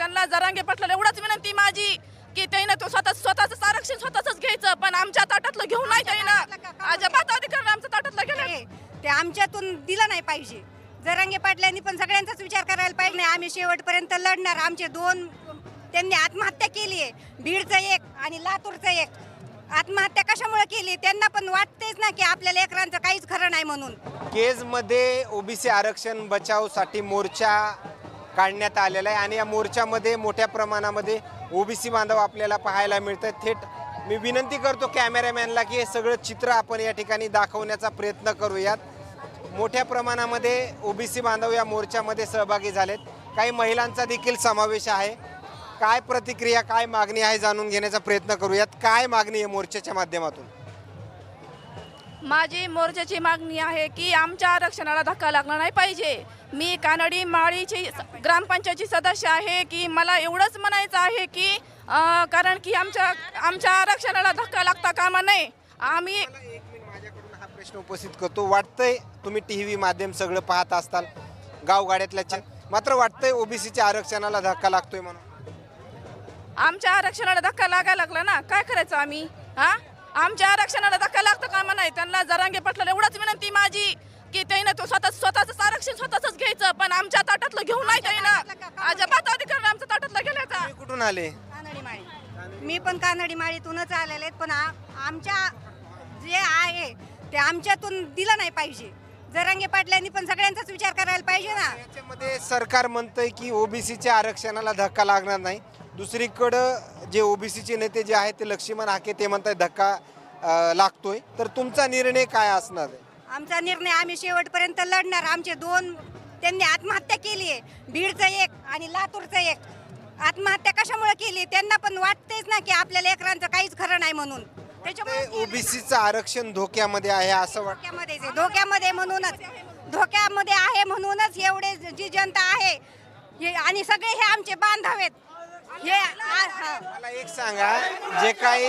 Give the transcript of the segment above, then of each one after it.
त्यांना जरांगे पाटला एवढंच विनंती माझी की त्यानं तो स्वतः स्वतःच आरक्षण स्वतःच घ्यायचं पण आमच्या ताटातलं घेऊन नाही त्यानं. अजिबात अधिकार आमच्या ताटातलं गेलं आहे, ते आमच्यातून दिलं नाही पाहिजे. जरांगे पाटलांनी पण सगळ्यांचाच विचार करायला पाहिजे नाही आम्ही शेवटपर्यंत लढणार. आमचे दोन त्यांनी आत्महत्या केली आहे. बीडचं एक आणि लातूरचं एक. आत्महत्या कशामुळे केली त्यांना पण वाटतेच ना की आपल्या लेकरांचं काहीच खरं नाही म्हणून. केजमध्ये ओबीसी आरक्षण बचावसाठी मोर्चा काढण्यात आलेलं आहे. आणि या मोर्चामध्ये मोठ्या प्रमाणामध्ये ओबीसी बांधव आपल्याला पाहायला मिळतात. थेट मी विनंती करतो कॅमेरामॅनला की हे सगळं चित्र आपण या ठिकाणी दाखवण्याचा प्रयत्न करूयात. मोठ्या प्रमाणामध्ये ओबीसी बांधव या मोर्चामध्ये सहभागी झालेत. काही महिलांचा देखील समावेश आहे. काय प्रतिक्रिया काय मागणी आहे जाणून घेण्याचा प्रयत्न करूयात. काय मागणी आहे मोर्चाच्या माध्यमातून? माझी मोर्चाची मागणी आहे की आमच्या आरक्षणाला धक्का लागला नाही पाहिजे. मी कानडी माळीची ग्रामपंचायतची सदस्य आहे की मला एवढंच म्हणायचं आहे की कारण की आमच्या आमच्या आरक्षणाला धक्का लागता कामा नये. आम्ही हा प्रश्न उपस्थित करतो. वाटतंय तुम्ही टी व्ही माध्यम सगळं पाहत असताल गावगाड्यातल्या मात्र वाटतंय ओबीसीच्या आरक्षणाला धक्का लागतोय म्हणून. आमच्या आरक्षणाला धक्का लागायला लागला ना? काय करायचं आम्ही? हा? आमच्या आरक्षणाला धक्का लागतं कामा नाही? त्यांना जरांगे पाटला एवढंच विनंती माझी की त्यानं तो स्वतः स्वतःच आरक्षण स्वतःच घ्यायचं पण आमच्या ताटातलं घेऊन नाही त्यानं अजिबात अधिकार आमच्या ताटातलं गेल्याचा कुठून आले? कानडी माळी. मी पण कानडी माळीतूनच आलेले आहेत पण आ- आमच्या जे आहे ते आमच्यातून दिलं नाही पाहिजे. जरांगे पाटलांनी पण सगळ्यांचाच विचार करायला पाहिजे ना. याच्यामध्ये सरकार म्हणतंय की ओबीसीच्या आरक्षणाला धक्का लागणार नाही. दुसरीकडं जे ओबीसीचे नेते जे आहेत ते लक्ष्मण हाके ते म्हणताय धक्का अं, लागतोय. तर तुमचा निर्णय काय असणार आहे? आमचा निर्णय आम्ही शेवटपर्यंत लढणार. आमचे दोन त्यांनी आत्महत्या केली आहे. बीडचं एक आणि लातूरचं एक. आत्महत्या कशामुळे केली त्यांना पण वाटतेच ना की आपल्या लेकरांचं काहीच खरं नाही म्हणून. त्याच्यामुळे ओबीसीचं आरक्षण धोक्यामध्ये आहे असं वाटतं धोक्यामध्ये आहे. धोक्यामध्ये म्हणूनच धोक्यामध्ये आहे म्हणूनच एवढे जी जनता आहे हे आणि सगळे हे आमचे बांधव आहेत हे आ- हा. मला एक सांगा जे काही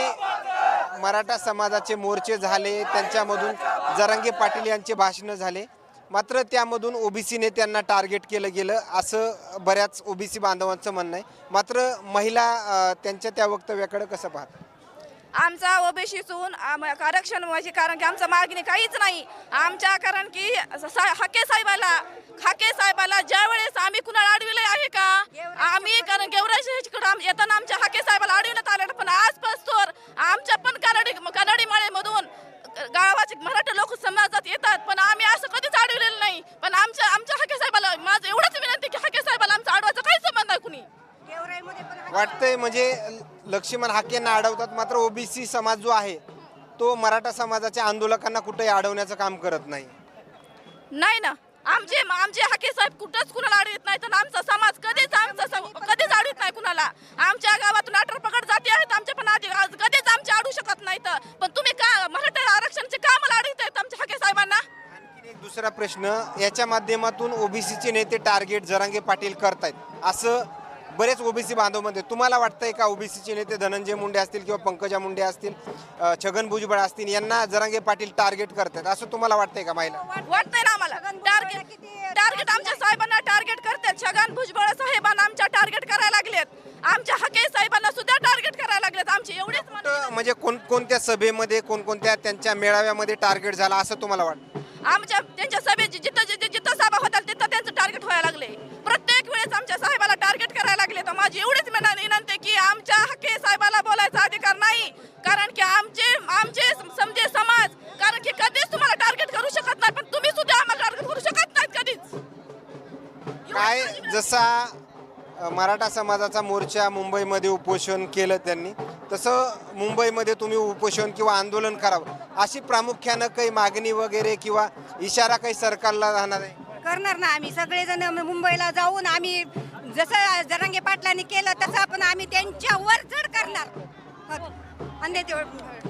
मराठा समाजाचे मोर्चे झाले त्यांच्यामधून जरांगे पाटील यांचे भाषणं झाले मात्र त्यामधून ओबीसी नेत्यांना टार्गेट केलं गेलं असं बऱ्याच ओबीसी बांधवांचं म्हणणं आहे मात्र महिला अं, त्यांच्या त्या वक्तव्याकडे कसं पाहतात आमचा ओबीसीतून आरक्षण म्हणजे कारण की आमचं मागणी काहीच नाही. आमच्या कारण की हाके साहेबाला हाके साहेबाला ज्या वेळेस आम्ही कुणाला अडविले आहे का? आम्ही कारण गेवराशीकडे येताना आमच्या हाके साहेबाला अडविण्यात आले पण आजपासून आमच्या पण कानडी कानडी माळेमधून गावाचे मराठी लोक समाजात येतात पण आम्ही असं कधीच अडविलेलं नाही. पण आमच्या आमच्या हाके साहेबाला माझं एवढंच विनंती की हाके साहेबाला आमचा अडवायचा काही संबंध नाही कुणी. वाटतंय म्हणजे लक्ष्मण हाकेंना अडवतात. मात्र ओबीसी समाज जो आहे तो मराठा समाजाच्या आंदोलकांना कुठेही अडवण्याचं काम करत नाही. नाही ना. आमचे आमचे हाके साहेब कुठंच कुणाला अडवित नाही तर आमचा समाज कधीच आमचा सम- कधीच अडवित नाही कुणाला. आमच्या गावातून अठरा पकड जाती आहेत आमच्या पण आधी आज कधीच आमचे अडू शकत नाही तर पण तुम्ही का मराठा आरक्षणचे का मला अडवित आहेत आमच्या हाके साहेबांना? आणखीन एक दुसरा प्रश्न याच्या माध्यमातून ओबीसीचे नेते टार्गेट जरांगे पाटील करतायत. असं बरेच ओबीसी बांधव म्हणते तुम्हाला वाटतंय का ओबीसीचे नेते धनंजय मुंडे असतील किंवा पंकजा मुंडे असतील छगन भुजबळ असतील यांना जरांगे पाटील टार्गेट करतात? असं तुम्हाला वाटतंय का महिला? वाटतंय ना आम्हाला. टार्गेट टार्गेट आमच्या साहेबांना टार्गेट करतात. छगन भुजबळ साहेबांना आमच्या टार्गेट करायला लागलेत. आमच्या हके साहेबांना सुद्धा टार्गेट करायला लागलेत. आमची एवढीच म्हणजे कोण कोणत्या सभेमध्ये कोणकोणत्या त्यांच्या मेळाव्यामध्ये टार्गेट झाला असं तुम्हाला वाटतं? आमच्या त्यांच्या सभेची जिथं जिथं आमच्या साहेबाला टार्गेट करायला लागले. तर माझी एवढीच विना- विनंती की आमच्या हक्के साहेबाला बोलायचा अधिकार नाही. कारण की आमचे आमचे समजे समाज कारण की कधीच तुम्हाला टार्गेट करू शकत नाही. पण तुम्ही सुद्धा आम्हाला टार्गेट करू शकत नाहीत कधीच. काय जसा मराठा समाजाचा मोर्चा मुंबईमध्ये उपोषण केलं त्यांनी तसं मुंबईमध्ये तुम्ही उपोषण किंवा आंदोलन करावं. अशी प्रामुख्यानं काही मागणी वगैरे किंवा इशारा काही सरकारला राहणार आहे? करणार ना आम्ही. सगळेजण मुंबईला जाऊन आम्ही जसं जरांगे पाटलांनी केलं तसं आपण आम्ही त्यांच्यावर चढ करणार. आणि ते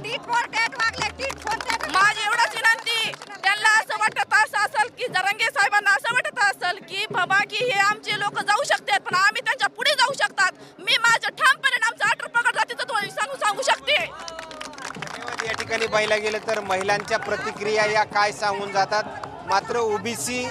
टीट फॉर टॅट वागले टीट फॉर टॅट माझी एवढंच विनंती त्यांना असं वाटत असं असेल की जरंगे साहेबांना असं वाटत असेल की बाबा की हे आमचे लोक जाऊ शकतात पण आम्ही त्यांच्या पुढे जाऊ शकतात. मी माझ्या ठामपणे आमचा अठरा पकड जातीचं तो सांगू सांगू शकते. धन्यवाद. या ठिकाणी पाहिला गेलं तर महिलांच्या प्रतिक्रिया या काय सांगून जातात? मात्र ओबीसी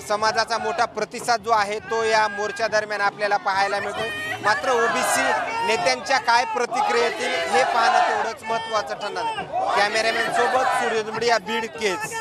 समाजाचा मोठा प्रतिसाद जो आहे तो या मोर्चा दरम्यान आपल्याला पाहायला मिळतो मात्र ओबीसी नेत्यांच्या काय प्रतिक्रिया येतील हे पाहणं तेवढंच महत्त्वाचं ठरणार आहे. कॅमेरामॅन सोबत सूर्य या बीड केस